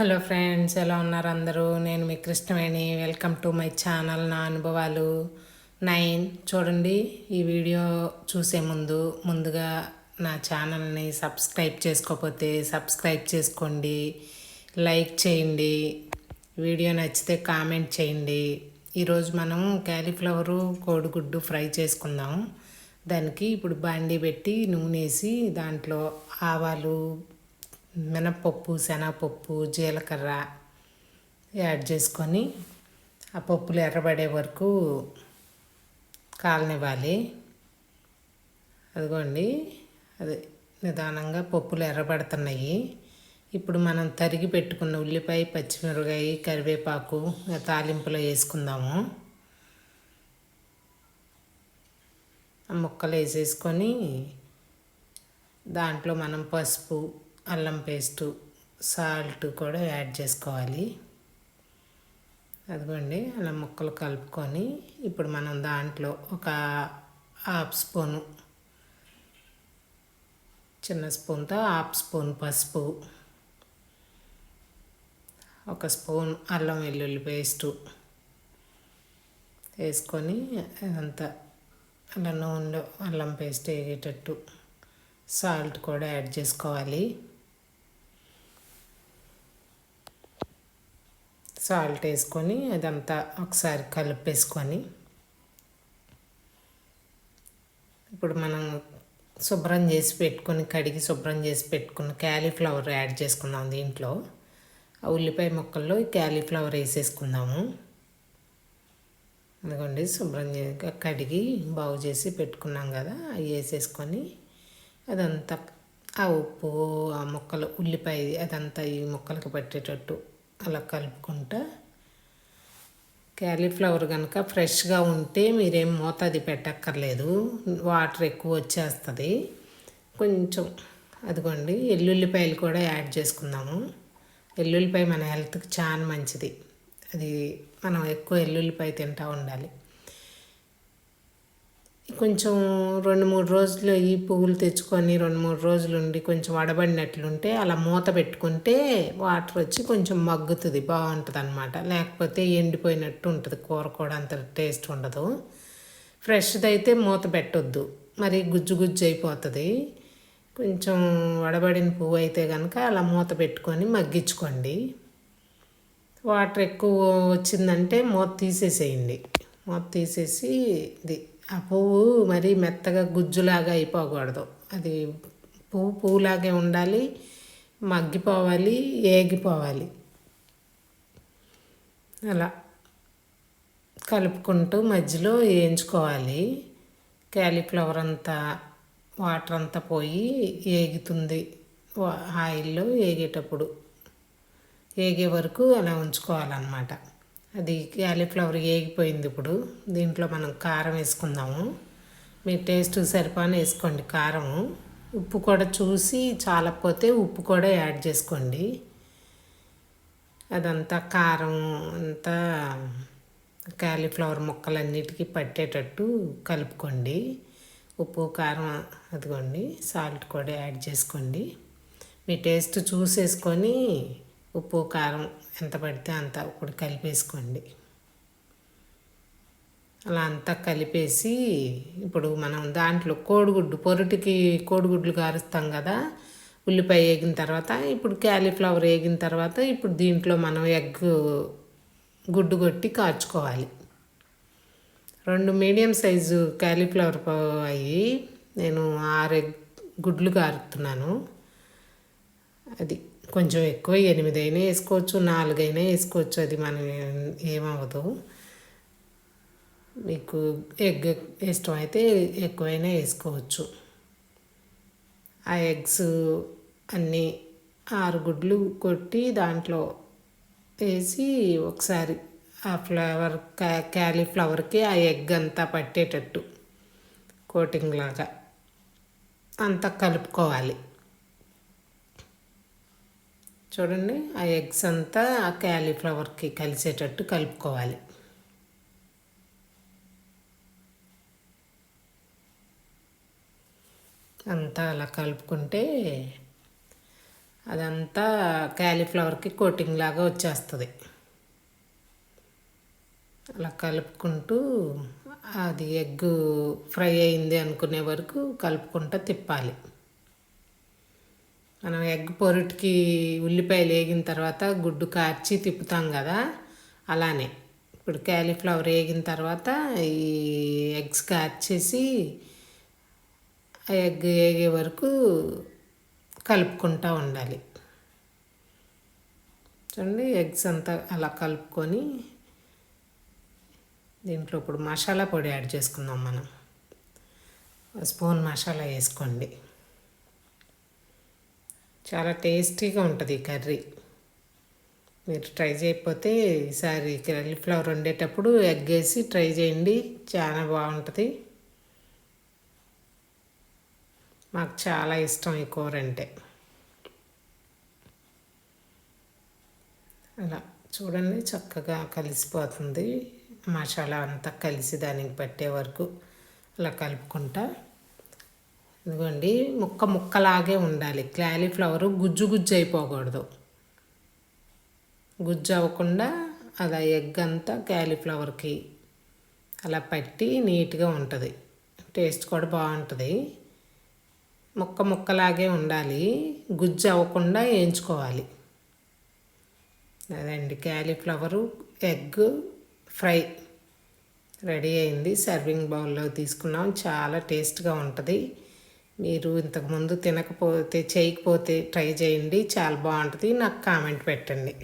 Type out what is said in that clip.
Hello friends ఎలా ఉన్నారు అందరూ? నేను మీ Krishnaveni. Welcome to my channel నా అనుభవాలు నైన్. చూడండి ఈ వీడియో చూసే ముందు ముందుగా నా ఛానల్ని సబ్స్క్రైబ్ చేసుకోకపోతే సబ్స్క్రైబ్ చేసుకోండి లైక్ చేయండి వీడియో నచ్చితే కామెంట్ చేయండి. ఈరోజు మనం క్యాలీఫ్లవరు కోడిగుడ్డు ఫ్రై చేసుకుందాం. దానికి ఇప్పుడు బాండీ పెట్టి నూనె వేసి దాంట్లో ఆవాలు మినపప్పు శనగపప్పు జీలకర్ర యాడ్ చేసుకొని ఆ పప్పులు ఎర్రబడే వరకు కాలనివ్వాలి. అదిగోండి. అది నిదానంగా పప్పులు ఎర్రబడుతున్నాయి. ఇప్పుడు మనం తరిగి పెట్టుకున్న ఉల్లిపాయ పచ్చిమిరపకాయ కరివేపాకు తాలింపులో వేసుకుందాము. ఆ ముక్కలు వేసేసుకొని దాంట్లో మనం పసుపు అల్లం పేస్టు సాల్ట్ కూడా యాడ్ చేసుకోవాలి. అదిగోండి అలా ముక్కలు కలుపుకొని ఇప్పుడు మనం దాంట్లో ఒక హాఫ్ స్పూను చిన్న స్పూన్తో హాఫ్ స్పూన్ పసుపు ఒక స్పూన్ అల్లం వెల్లుల్లి పేస్టు వేసుకొని అదంతా అలా నూనెలో అల్లం పేస్ట్ వేగేటట్టు సాల్ట్ కూడా యాడ్ చేసుకోవాలి. సాల్ట్ వేసుకొని అదంతా ఒకసారి కలిపేసుకొని ఇప్పుడు మనం శుభ్రం చేసి పెట్టుకొని కడిగి శుభ్రం చేసి పెట్టుకున్న క్యాలీఫ్లవర్ యాడ్ చేసుకుందాం దీంట్లో. ఆ ఉల్లిపాయ ముక్కల్లో క్యాలీఫ్లవర్ వేసేసుకుందాము. అందుకోండి శుభ్రం కడిగి బాగు చేసి పెట్టుకున్నాం కదా అవి వేసేసుకొని అదంతా ఆ ఉప్పు ఆ ముక్కలు ఉల్లిపాయ అదంతా ఈ ముక్కలకు పట్టేటట్టు అలా కలుపుకుంటా. క్యాలీఫ్లవర్ కనుక ఫ్రెష్గా ఉంటే మీరేం మోతాది పెట్టక్కర్లేదు. వాటర్ ఎక్కువ వచ్చేస్తుంది. కొంచెం అదిగోండి ఎల్లుల్లిపాయలు కూడా యాడ్ చేసుకుందాము. ఎల్లుల్లిపాయ మన హెల్త్కి చాలా మంచిది. అది మనం ఎక్కువ ఎల్లుల్లిపాయ తింటూ ఉండాలి. కొంచెం రెండు మూడు రోజులు ఈ పువ్వులు తెచ్చుకొని రెండు మూడు రోజులు ఉండి కొంచెం వడబడినట్లుంటే అలా మూత పెట్టుకుంటే వాటర్ వచ్చి కొంచెం మగ్గుతుంది బాగుంటుంది అనమాట లేకపోతే ఎండిపోయినట్టు ఉంటుంది కూర కూడా అంత టేస్ట్ ఉండదు. ఫ్రెష్ది అయితే మూత పెట్టొద్దు మరి గుజ్జు గుజ్జు అయిపోతుంది. కొంచెం వడబడిన పువ్వు అయితే కనుక అలా మూత పెట్టుకొని మగ్గించుకోండి. వాటర్ ఎక్కువ వచ్చిందంటే మూత తీసేసేయండి. మూత తీసేసి ఇది ఆ పువ్వు మరీ మెత్తగా గుజ్జులాగా అయిపోకూడదు. అది పువ్వు పువ్వులాగే ఉండాలి మగ్గిపోవాలి ఏగిపోవాలి. అలా కలుపుకుంటూ మధ్యలో వేయించుకోవాలి. క్యాలీఫ్లవర్ అంతా వాటర్ అంతా పోయి ఏగుతుంది ఆయిల్లో ఏగేటప్పుడు. ఏగే వరకు అలా ఉంచుకోవాలన్నమాట. అది క్యాలీఫ్లవర్ ఏగిపోయింది ఇప్పుడు. దీంట్లో మనం కారం వేసుకుందాము. మీ టేస్ట్ సరిపోని వేసుకోండి కారం. ఉప్పు కూడా చూసి చాలకపోతే ఉప్పు కూడా యాడ్ చేసుకోండి. అదంతా కారం అంతా క్యాలీఫ్లవర్ ముక్కలన్నిటికీ పట్టేటట్టు కలుపుకోండి. ఉప్పు కారం అదిగోండి సాల్ట్ కూడా యాడ్ చేసుకోండి. మీ టేస్ట్ చూసేసుకొని ఉప్పు కారం ఎంత పడితే అంత ఇప్పుడు కలిపేసుకోండి. అలా అంతా కలిపేసి ఇప్పుడు మనం దాంట్లో కోడిగుడ్డు పొరుటికి కోడిగుడ్లు కారుస్తాం కదా ఉల్లిపాయ వేగిన తర్వాత ఇప్పుడు క్యాలీఫ్లవర్ వేగిన తర్వాత ఇప్పుడు దీంట్లో మనం ఎగ్ గుడ్డు కొట్టి కాచుకోవాలి. రెండు మీడియం సైజు క్యాలీఫ్లవర్ అయ్యి నేను ఆరు ఎగ్ గుడ్లు కారుతున్నాను. అది కొంచెం ఎక్కువ ఎనిమిది అయినా వేసుకోవచ్చు నాలుగైనా వేసుకోవచ్చు అది మనం ఏమవ్వదు. మీకు ఎగ్ ఇష్టం అయితే ఎక్కువైనా వేసుకోవచ్చు. ఆ ఎగ్స్ అన్నీ ఆరు గుడ్లు కొట్టి దాంట్లో వేసి ఒకసారి ఆ ఫ్లవర్ క్యాలీఫ్లవర్కి ఆ ఎగ్ అంతా పట్టేటట్టు కోటింగ్ లాగా అంతా కలుపుకోవాలి. చూడండి ఆ ఎగ్స్ అంతా ఆ క్యాలీఫ్లవర్కి కలిసేటట్టు కలుపుకోవాలి. అంతా అలా కలుపుకుంటే అదంతా క్యాలీఫ్లవర్కి కోటింగ్ లాగా వచ్చేస్తుంది. అలా కలుపుకుంటూ అది ఎగ్ ఫ్రై అయింది అనుకునే వరకు కలుపుకుంటూ తిప్పాలి. మనం ఎగ్ పొరుటికి ఉల్లిపాయలు వేగిన తర్వాత గుడ్డు కార్చి తిప్పుతాం కదా అలానే. ఇప్పుడు క్యాలీఫ్లవర్ వేగిన తర్వాత ఈ ఎగ్స్ కార్చేసి ఆ ఎగ్ వేగే వరకు కలుపుకుంటూ ఉండాలి. చూడండి ఎగ్స్ అంతా అలా కలుపుకొని దీంట్లో ఇప్పుడు మసాలా పొడి యాడ్ చేసుకుందాం మనం. స్పూన్ మసాలా వేసుకోండి. చాలా టేస్టీగా ఉంటుంది ఈ కర్రీ. మీరు ట్రై చేయకపోతే ఈసారి కాలీఫ్లవర్ వండేటప్పుడు ఎగ్ వేసి ట్రై చేయండి చాలా బాగుంటుంది. మాకు చాలా ఇష్టం ఈ కూర అంటే. అలా చూడండి చక్కగా కలిసిపోతుంది. మసాలా అంతా కలిసి దానికి పట్టే వరకు అలా కలుపుకుంటా. ఇదిగోండి ముక్క ముక్కలాగే ఉండాలి. క్యాలీఫ్లవర్ గుజ్జు గుజ్జు అయిపోకూడదు. గుజ్జు అవ్వకుండా అలా ఎగ్ అంతా క్యాలీఫ్లవర్కి అలా పట్టి నీట్గా ఉంటుంది. టేస్ట్ కూడా బాగుంటుంది. ముక్క ముక్కలాగే ఉండాలి. గుజ్జు అవ్వకుండా వేయించుకోవాలి. అదండి క్యాలీఫ్లవరు ఎగ్ ఫ్రై రెడీ అయింది. సర్వింగ్ బౌల్లో తీసుకున్నాం. చాలా టేస్ట్గా ఉంటుంది. మీరు ఇంతకుముందు తినకపోతే చేయకపోతే ట్రై చేయండి. చాలా బాగుంటుంది. నాకు కామెంట్ పెట్టండి.